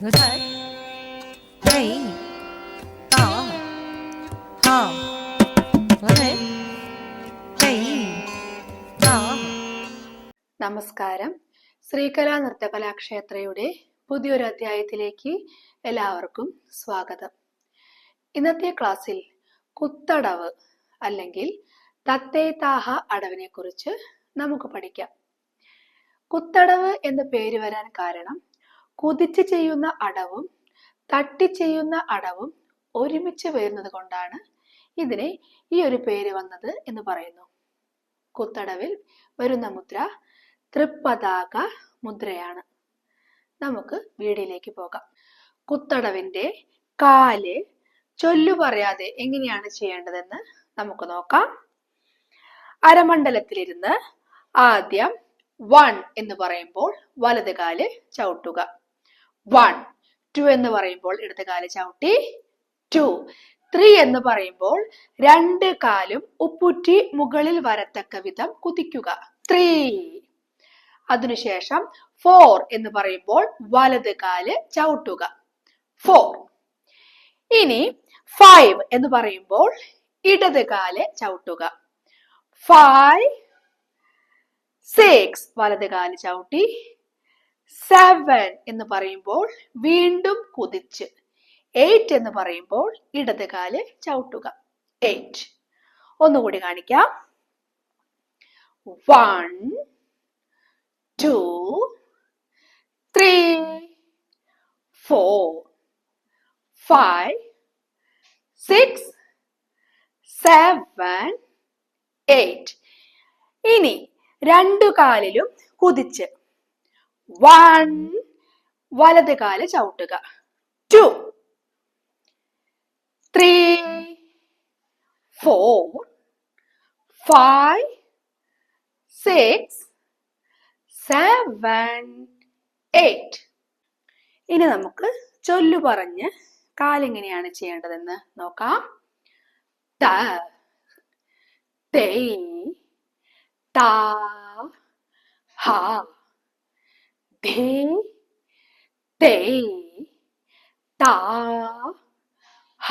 Good. നമസ്കാരം. ശ്രീകലാ നൃത്തകലാക്ഷേത്രയുടെ പുതിയൊരു അധ്യായത്തിലേക്ക് എല്ലാവർക്കും സ്വാഗതം. ഇന്നത്തെ ക്ലാസ്സിൽ കുത്തടവ് അല്ലെങ്കിൽ തത്തേതാഹ അടവിനെ കുറിച്ച് നമുക്ക് പഠിക്കാം. കുത്തടവ് എന്ന പേര് വരാൻ കാരണം കുതിച്ച് ചെയ്യുന്ന അടവും തട്ടി ചെയ്യുന്ന അടവും ഒരുമിച്ച് വരുന്നത് കൊണ്ടാണ് ഇതിനെ ഈ ഒരു പേര് വന്നത് എന്ന് പറയുന്നു. കുത്തടവിൽ വരുന്ന മുദ്ര തൃപ്പതാക മുദ്രയാണ്. നമുക്ക് വീടിലേക്ക് പോകാം. കുത്തടവിന്റെ കാൽ ചൊല്ലു പറയാതെ എങ്ങനെയാണ് ചെയ്യേണ്ടതെന്ന് നമുക്ക് നോക്കാം. അരമണ്ഡലത്തിലിരുന്ന് ആദ്യം വൺ എന്ന് പറയുമ്പോൾ വലത് കാൽ ചവിട്ടുക. വൺ ടു എന്ന് പറയുമ്പോൾ ഇടത് കാൽ ചവിട്ടി. ടു ത്രീ എന്ന് പറയുമ്പോൾ രണ്ട് കാലും ഉപ്പുറ്റി മുകളിൽ വരത്തക്ക വിധം കുതിക്കുക. ത്രീ അതിനുശേഷം ഫോർ എന്ന് പറയുമ്പോൾ വലത് കാൽ ചവിട്ടുക. ഫോർ ഇനി ഫൈവ് എന്ന് പറയുമ്പോൾ ഇടത് കാൽ ചവിട്ടുക. ഫൈവ് സിക്സ് വലത് കാൽ ചവിട്ടി. സെവൻ എന്ന് പറയുമ്പോൾ വീണ്ടും കുതിച്ച്. എയ്റ്റ് എന്ന് പറയുമ്പോൾ ഇടത് കാൽ ചവിട്ടുക. എയ്റ്റ് ഒന്നുകൂടി കാണിക്കാം. One two three four five six seven eight ഇനി രണ്ടു കാലിലും കുതിച്ച്. വൺ വലത് കാൽ ചവിട്ടുക. Two three four five six seven eight ഇനി നമുക്ക് ചൊല്ലു പറഞ്ഞ് കാലെങ്ങനെയാണ് ചെയ്യേണ്ടതെന്ന് നോക്കാം. ത തേ താ ഹ ധേ തേ താ ഹ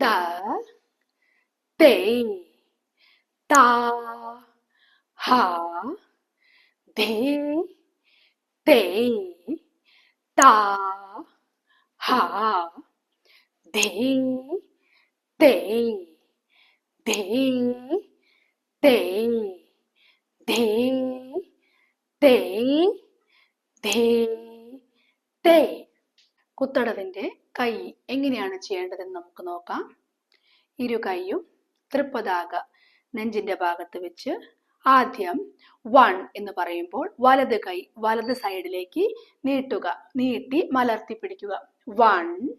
ത തേ താ ഹ ധേ തേ താ ഹ ധേ തേ ധേ തേ ധേ തേ they തേ. കുത്തടവിന്റെ കൈ എങ്ങനെയാണ് ചെയ്യേണ്ടതെന്ന് നമുക്ക് നോക്കാം. ഇരു കൈയും തൃപ്പതാക നെഞ്ചിന്റെ ഭാഗത്ത് വെച്ച് ആദ്യം വൺ എന്ന് പറയുമ്പോൾ വലത് കൈ വലത് സൈഡിലേക്ക് നീട്ടുക നീട്ടി മലർത്തി പിടിക്കുക. വൺ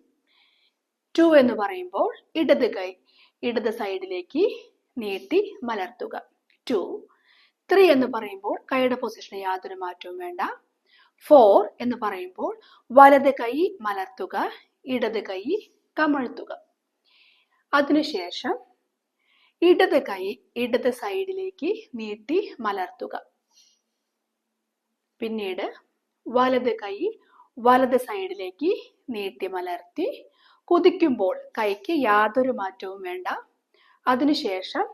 ടു എന്ന് പറയുമ്പോൾ ഇടത് കൈ ഇടത് സൈഡിലേക്ക് നീട്ടി മലർത്തുക. ടു ത്രീ എന്ന് പറയുമ്പോൾ കൈയുടെ പൊസിഷന് യാതൊരു മാറ്റവും വേണ്ട. ഫോർ എന്ന് പറയുമ്പോൾ വലത് കൈ മലർത്തുക ഇടത് കൈ കമഴ്ത്തുക. അതിനുശേഷം ഇടത് കൈ ഇടത് സൈഡിലേക്ക് നീട്ടി മലർത്തുക. പിന്നീട് വലത് കൈ വലത് സൈഡിലേക്ക് നീട്ടി മലർത്തി കുതിക്കുമ്പോൾ കൈക്ക് യാതൊരു മാറ്റവും വേണ്ട. അതിനുശേഷം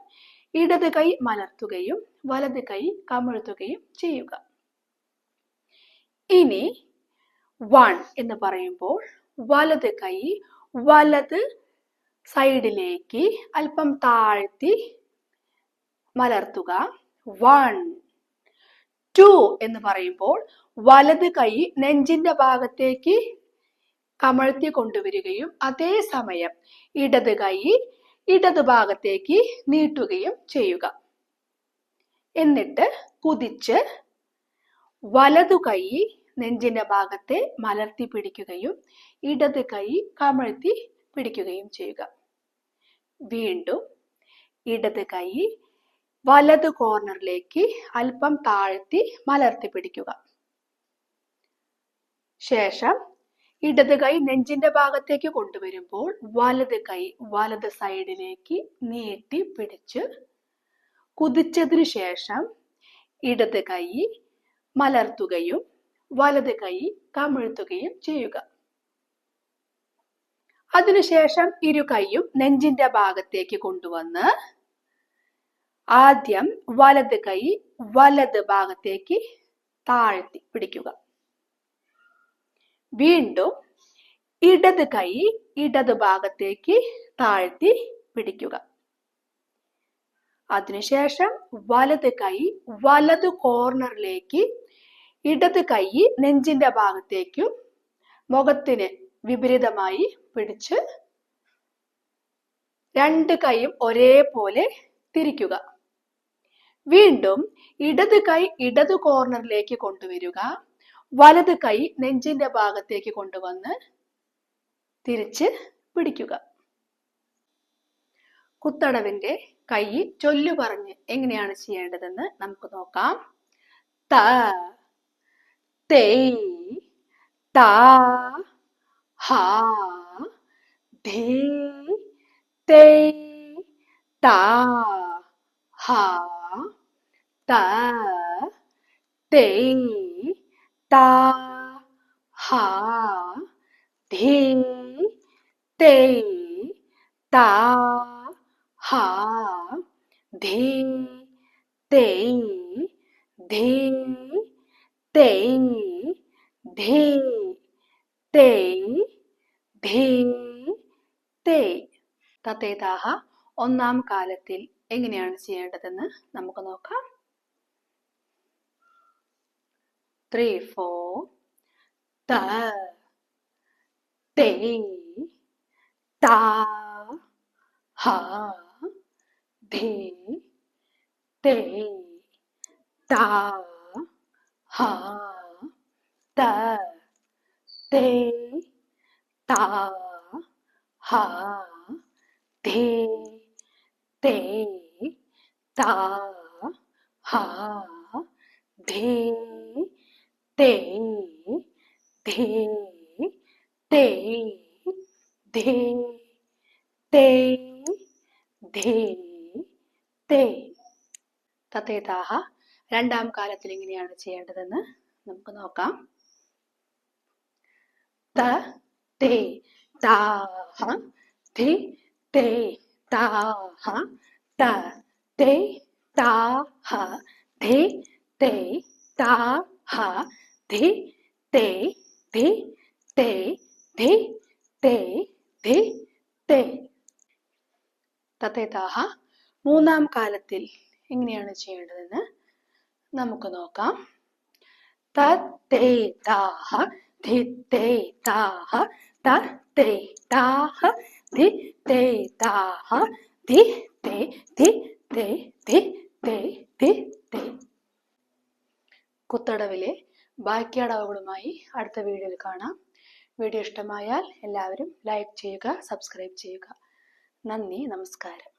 ഇടത് കൈ മലർത്തുകയും വലത് കൈ കമിഴ്ത്തുകയും ചെയ്യുക. ഇനി വൺ എന്ന് പറയുമ്പോൾ വലത് കൈ വലത് സൈഡിലേക്ക് അല്പം താഴ്ത്തി മലർത്തുക. വൺ ടു എന്ന് പറയുമ്പോൾ വലത് കൈ നെഞ്ചിന്റെ ഭാഗത്തേക്ക് കമഴ്ത്തി കൊണ്ടുവരികയും അതേസമയം ഇടത് കൈ ഇടത് ഭാഗത്തേക്ക് നീട്ടുകയും ചെയ്യുക. എന്നിട്ട് കുതിച്ച് വലതു കൈ നെഞ്ചിന്റെ ഭാഗത്തെ മലർത്തി പിടിക്കുകയും ഇടത് കൈ കമഴ്ത്തി പിടിക്കുകയും ചെയ്യുക. വീണ്ടും ഇടത് കൈ വലത് കോർണറിലേക്ക് അല്പം താഴ്ത്തി മലർത്തി പിടിക്കുക. ശേഷം ഇടത് കൈ നെഞ്ചിന്റെ ഭാഗത്തേക്ക് കൊണ്ടുവരുമ്പോൾ വലത് കൈ വലത് സൈഡിലേക്ക് നീട്ടി പിടിച്ച് കുതിച്ചതിനു ശേഷം ഇടത് കൈ മലർത്തുകയും വലത് കൈ കമിഴ്ത്തുകയും ചെയ്യുക. അതിനുശേഷം ഇരു കൈയും നെഞ്ചിന്റെ ഭാഗത്തേക്ക് കൊണ്ടുവന്ന് ആദ്യം വലത് കൈ വലത് ഭാഗത്തേക്ക് താഴ്ത്തി പിടിക്കുക. വീണ്ടും ഇടത് കൈ ഇടത് ഭാഗത്തേക്ക് താഴ്ത്തി പിടിക്കുക. അതിനുശേഷം വലത് കൈ വലത് കോർണറിലേക്ക് ഇടത് കൈ നെഞ്ചിന്റെ ഭാഗത്തേക്കും മുഖത്തിന് വിപരീതമായി പിടിച്ച് രണ്ട് കൈയും ഒരേപോലെ തിരിക്കുക. വീണ്ടും ഇടത് കൈ ഇടത് കോർണറിലേക്ക് കൊണ്ടുവരിക. വലത് കൈ നെഞ്ചിന്റെ ഭാഗത്തേക്ക് കൊണ്ടുവന്ന് തിരിച്ച് പിടിക്കുക. കുത്തടവിന്റെ കൈ ചൊല്ലു പറഞ്ഞ് എങ്ങനെയാണ് ചെയ്യേണ്ടതെന്ന് നമുക്ക് നോക്കാം. ത തേ താ ഹാ ധേ തേ താ ഹാ ത തേ. താ ഹാ ധേ തേ താ ഹാ ധേ തേ ധേ തേ ധേ തേ ധേ തേ തത്തേതാഹ ഒന്നാം കാലത്തിൽ എങ്ങനെയാണ് ചെയ്യേണ്ടതെന്ന് നമുക്ക് നോക്കാം. three, four. da, de, da, ha, de, de, da, ha, da, de, da, ha, de, de, da, ha, de. തേ തേ തേ ധേ തേ ധേ തേ. തത്തേതാഹ രണ്ടാം കാലത്തിൽ എങ്ങനെയാണ് ചെയ്യേണ്ടതെന്ന് നമുക്ക് നോക്കാം. ത തേ താഹ ധേ തേ താഹ ത തേ താഹ ധേ തേ താഹ ധേ തേ ധേ തേ ധേ തേ ധേ തേ തത്തേതാഹ മൂന്നാം കാലത്തിൽ എങ്ങനെയാണ് ചെയ്യേണ്ടതെന്ന് നമുക്ക് നോക്കാം. തത്തേതാഹ ധിത്തേതാഹ തത്തേതാഹ ധിത്തേതാഹ തത്തേ താഹ ധിത്തേ താഹ ധി തേ ധി തേ ധി തേ ധി തേ കുത്തടവിലെ ബാക്കി അടവുകളുമായി അടുത്ത വീഡിയോയിൽ കാണാം. വീഡിയോ ഇഷ്ടമായാൽ എല്ലാവരും ലൈക്ക് ചെയ്യുക സബ്സ്ക്രൈബ് ചെയ്യുക. നന്ദി നമസ്കാരം.